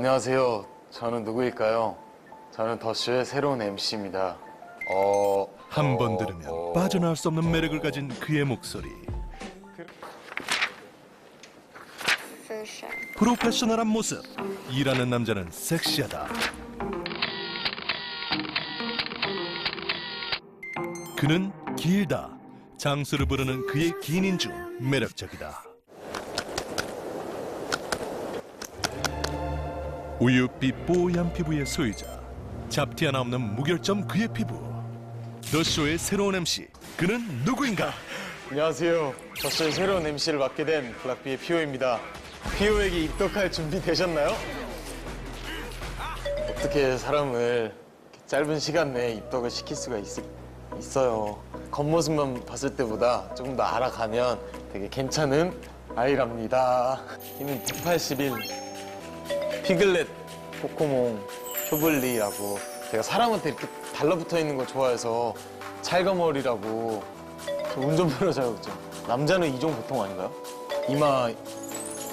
안녕하세요. 저는 누구일까요? 저는 더쇼의 새로운 MC입니다. 어, 한 번 어, 들으면 어, 빠져나올 수 없는 매력을 가진 그의 목소리. 프로페셔널한 모습. 일하는 남자는 섹시하다. 그는 길다. 장수를 부르는 그의 기인인 중 매력적이다. 우유빛 뽀얀 피부의 소유자. 잡티 하나 없는 무결점 그의 피부. 더쇼의 새로운 MC. 그는 누구인가? 안녕하세요. 더쇼의 새로운 MC를 맡게 된 블락비의 피오입니다. 피오에게 입덕할 준비 되셨나요? 어떻게 사람을 짧은 시간 내에 입덕을 시킬 수가 있, 있어요. 겉모습만 봤을 때보다 조금 더 알아가면 되게 괜찮은 아이랍니다. 이는 181 피글렛, 코코몽, 쇼블리라고 제가 사람한테 이렇게 달라붙어 있는 걸 좋아해서 찰거머리라고 저 운전면허 자격증 남자는 이종 보통 아닌가요? 이마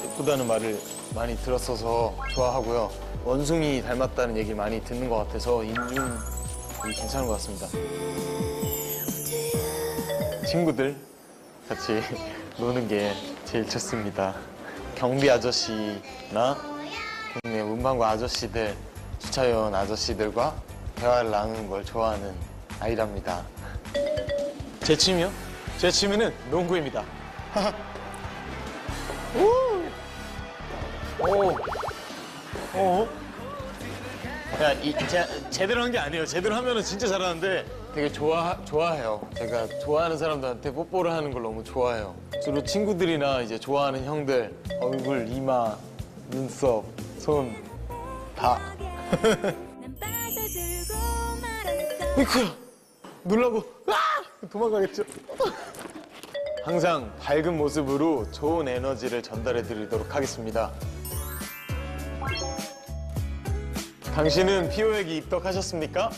예쁘다는 말을 많이 들었어서 좋아하고요. 원숭이 닮았다는 얘기를 많이 듣는 것 같아서 인중 괜찮은 것 같습니다. 친구들 같이 노는 게 제일 좋습니다. 경비 아저씨나 동네 문방구 아저씨들, 주차요원 아저씨들과 대화를 나누는 걸 좋아하는 아이랍니다. 제 취미요? 제 취미는 농구입니다. 오! 오! 오! 야, 이, 제, 제대로 한 게 아니에요. 제대로 하면은 진짜 잘하는데 되게 좋아, 좋아해요. 제가 좋아하는 사람들한테 뽀뽀를 하는 걸 너무 좋아해요. 주로 친구들이나 이제 좋아하는 형들, 얼굴, 이마, 눈썹, 손, 다. 이쿠야! 놀라고, 아! 도망가겠죠? 항상 밝은 모습으로 좋은 에너지를 전달해 드리도록 하겠습니다. 당신은 피오에게 입덕하셨습니까?